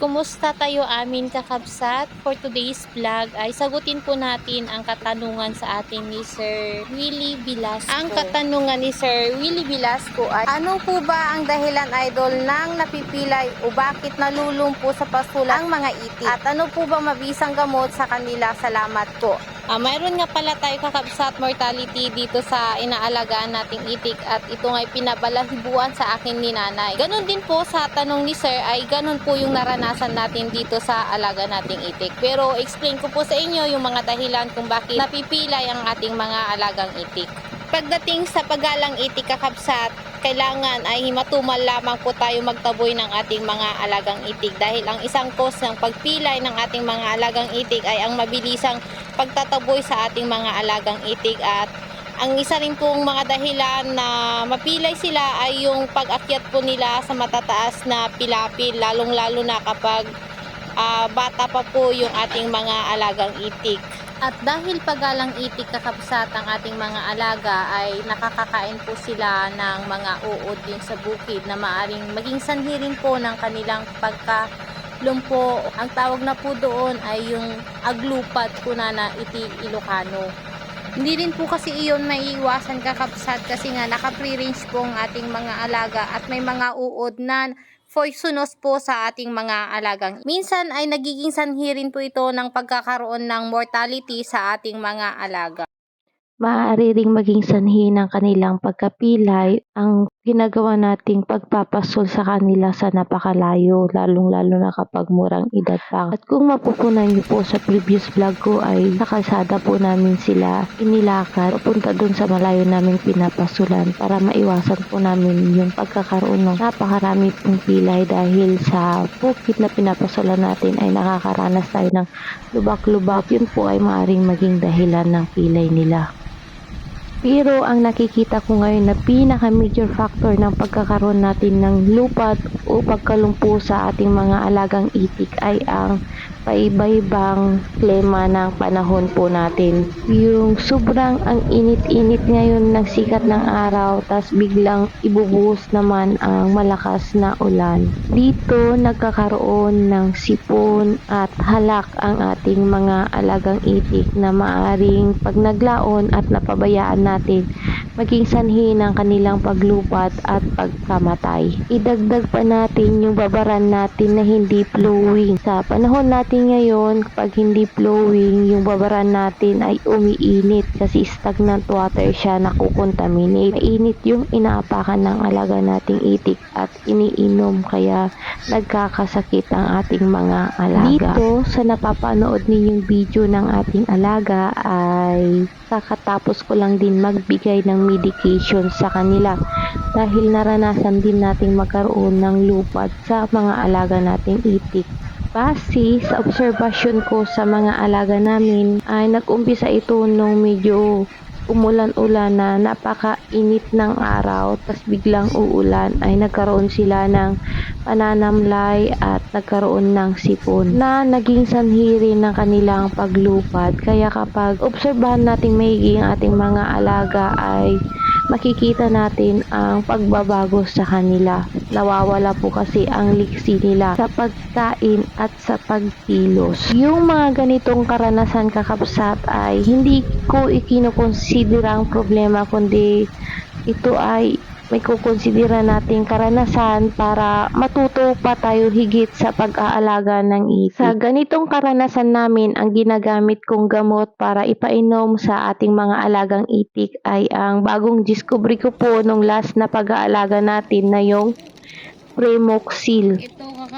Kumusta tayo amin kakabsat? For today's vlog ay sagutin po natin ang katanungan sa ating ni Sir Willie Velasco. Ang katanungan ni Sir Willie Velasco ay ano po ba ang dahilan idol ng napipilay o bakit nalulumpo sa pasulan ang mga itik? At ano po ba mabisang gamot sa kanila? Salamat po. Ah, mayroon nga pala tayo kakabsat mortality dito sa inaalagaan nating itik at ito nga'y pinabalahibuan sa akin ni nanay. Ganon din po sa tanong ni sir ay ganon po yung naranasan natin dito sa alaga nating itik. Pero explain ko po sa inyo yung mga dahilan kung bakit napipilay ang ating mga alagang itik. Pagdating sa paggalang itik kakabsat, kailangan ay himatumal lamang po tayo magtaboy ng ating mga alagang itik dahil ang isang cause ng pagpilay ng ating mga alagang itik ay ang mabilisang pagtataboy sa ating mga alagang itik at ang isa rin pong mga dahilan na mapilay sila ay yung pag-akyat po nila sa matataas na pilapil lalong lalo na kapag ah, bata pa po yung ating mga alagang itik. At dahil pagalang itik kakabsat ang ating mga alaga ay nakakakain po sila ng mga uod din sa bukid na maaring maging sanhi rin po ng kanilang pagkalumpo. Ang tawag na po doon ay yung aglupat po na na iti Ilocano. Hindi rin po kasi iyon maiiwasan kakabsat kasi nga naka-free range po ang ating mga alaga at may mga uod na poisonous po sa ating mga alagang. Minsan ay nagiging sanhi rin po ito ng pagkakaroon ng mortality sa ating mga alaga. maaari ring maging sanhi ng kanilang pagkapilay ang ginagawa nating pagpapasol sa kanila sa napakalayo, lalong-lalo na kapag murang edad pa. At kung mapupunan niyo po sa previous vlog ko ay sa kalsada po namin sila inilakad papunta dun sa malayo namin pinapasulan para maiwasan po namin yung pagkakaroon ng napakarami pong pilay dahil sa bukid na pinapasulan natin ay nakakaranas tayo ng lubak-lubak. Yun po ay maaring maging dahilan ng pilay nila. Pero ang nakikita ko ngayon na pinaka major factor ng pagkakaroon natin ng lupat o pagkalumpo sa ating mga alagang itik ay ang paiba-ibang klima ng panahon po natin. Yung sobrang ang init-init ngayon ng sikat ng araw tas biglang ibubuhos naman ang malakas na ulan. Dito nagkakaroon ng sipon at halak ang ating mga alagang itik na maaring pag naglaon at napabayaan natin maging sanhi ng kanilang paglupat at pagkamatay. Idagdag pa natin yung babaran natin na hindi flowing. Sa panahon natin ngayon, kapag hindi flowing, yung babaran natin ay umiinit kasi stagnant water siya na kukontaminate. Mainit yung inaapakan ng alaga nating itik at iniinom kaya nagkakasakit ang ating mga alaga. Dito sa napapanood ninyong video ng ating alaga ay kakatapos ko lang din magbigay ng medication sa kanila dahil naranasan din nating magkaroon ng lupad sa mga alaga nating itik. Base sa obserbasyon ko sa mga alaga namin ay nag-umpisa ito nung medyo umulan-ulan na napakainit ng araw tas biglang uulan ay nagkaroon sila ng pananamlay at nagkaroon ng sipon na naging sanhi rin ng kanilang paglupad kaya kapag obserbahan natin maigi ang ating mga alaga ay makikita natin ang pagbabago sa kanila. Nawawala po kasi ang liksi nila sa pagkain at sa pagkilos. Yung mga ganitong karanasan kakapsat ay hindi ko ikinukonsiderang problema kundi ito ay may kukonsidera nating karanasan para matuto pa tayo higit sa pag-aalaga ng itik. Sa ganitong karanasan namin, ang ginagamit kong gamot para ipainom sa ating mga alagang itik ay ang bagong discovery ko po nung last na pag-aalaga natin na yung Premoxil.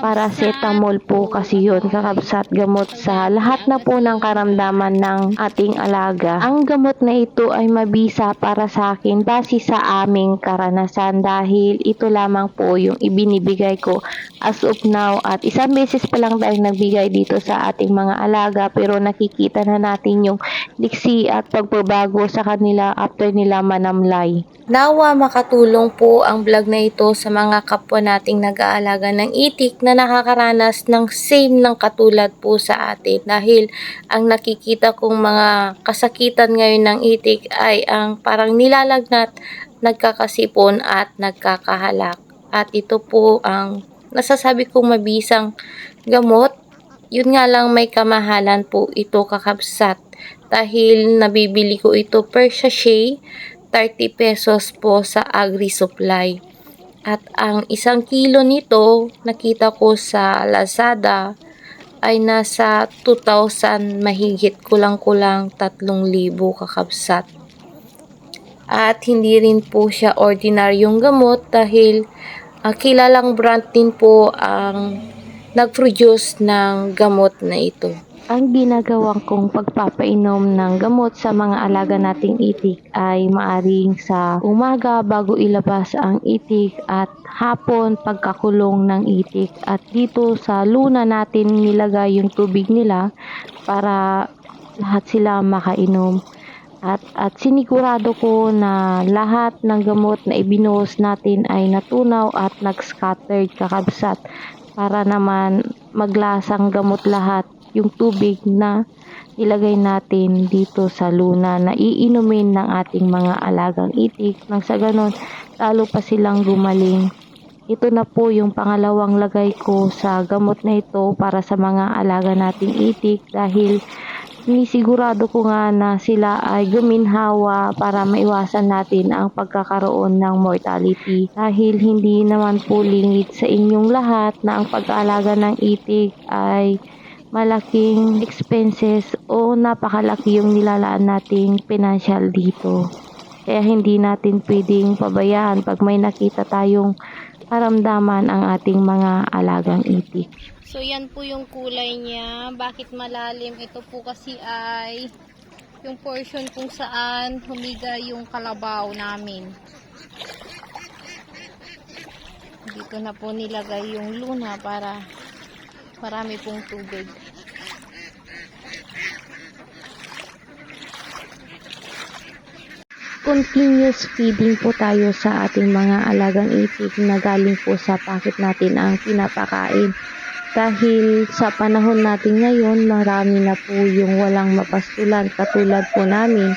Paracetamol po kasi yun, kakabsat gamot sa lahat na po ng karamdaman ng ating alaga. Ang gamot na ito ay mabisa para sa akin base sa aming karanasan dahil ito lamang po yung ibinibigay ko as of now at isang beses pa lang tayo nagbigay dito sa ating mga alaga pero nakikita na natin yung liksi at pagbabago sa kanila after nila manamlay. Nawa makatulong po ang vlog na ito sa mga kapwa nating nag-aalaga ng itik na nakakaranas ng same ng katulad po sa atin dahil ang nakikita kong mga kasakitan ngayon ng itik ay ang parang nilalagnat, nagkakasipon at nagkakahalak. At ito po ang nasasabi kong mabisang gamot. Yun nga lang may kamahalan po ito kakabsat dahil nabibili ko ito per sachet 30 pesos po sa Agri Supply. At ang isang kilo nito nakita ko sa Lazada ay nasa 2,000 mahigit kulang-kulang 3,000 kakabsat. At hindi rin po siya ordinaryong gamot dahil ah, kilalang brand din po ang nag-produce ng gamot na ito. Ang ginagawang kong pagpapainom ng gamot sa mga alaga nating itik ay maaring sa umaga bago ilabas ang itik at hapon pagkakulong ng itik at dito sa luna natin nilagay yung tubig nila para lahat sila makainom. At, at sinigurado ko na lahat ng gamot na ibinuhos natin ay natunaw at nag-scattered kakabsat para naman maglasang gamot lahat yung tubig na nilagay natin dito sa luna na iinumin ng ating mga alagang itik nang sa ganon lalo pa silang gumaling. Ito na po yung pangalawang lagay ko sa gamot na ito para sa mga alaga nating itik dahil sinisigurado ko nga na sila ay guminhawa para maiwasan natin ang pagkakaroon ng mortality dahil hindi naman po lingid sa inyong lahat na ang pag-aalaga ng itik ay malaking expenses o napakalaki yung nilalaan nating financial dito. Kaya hindi natin pwedeng pabayaan pag may nakita tayong karamdaman ang ating mga alagang itik. So yan po yung kulay niya. Bakit malalim? Ito po kasi ay yung portion kung saan humiga yung kalabaw namin. Dito na po nilagay yung luna para marami pong tubig. Continuous feeding po tayo sa ating mga alagang itik na galing po sa packet natin ang pinapakain. Dahil sa panahon natin ngayon, marami na po yung walang mapastulan katulad po namin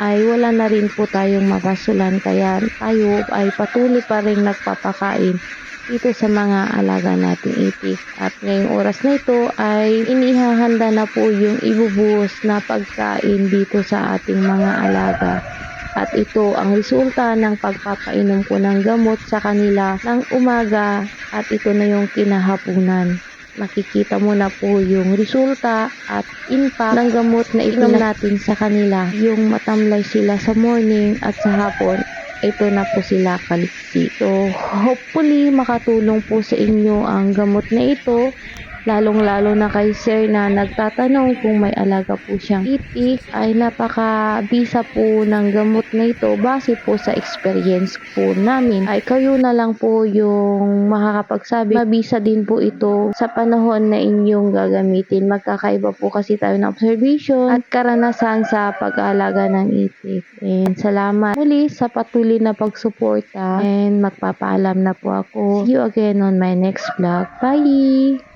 ay wala na rin po tayong mapasulan kaya tayo ay patuloy pa rin nagpapakain dito sa mga alaga nating itik. At ngayong oras na ito ay inihahanda na po yung ibubuhos na pagkain dito sa ating mga alaga. At ito ang resulta ng pagpapainom ko ng gamot sa kanila ng umaga at ito na yung kinahapunan. Makikita mo na po yung resulta at impact ng gamot na inom natin sa kanila. Yung matamlay sila sa morning at sa hapon, ito na po sila kaliksi. So, hopefully makatulong po sa inyo ang gamot na ito lalong-lalo na kay sir na nagtatanong kung may alaga po siyang itik ay napaka-bisa po ng gamot na ito base po sa experience po namin. Ay kayo na lang po yung makakapagsabi. Mabisa din po ito sa panahon na inyong gagamitin. Magkakaiba po kasi tayo ng observation at karanasan sa pag-aalaga ng itik and salamat muli sa patuloy na pagsuporta. And magpapaalam na po ako. See you again on my next vlog. Bye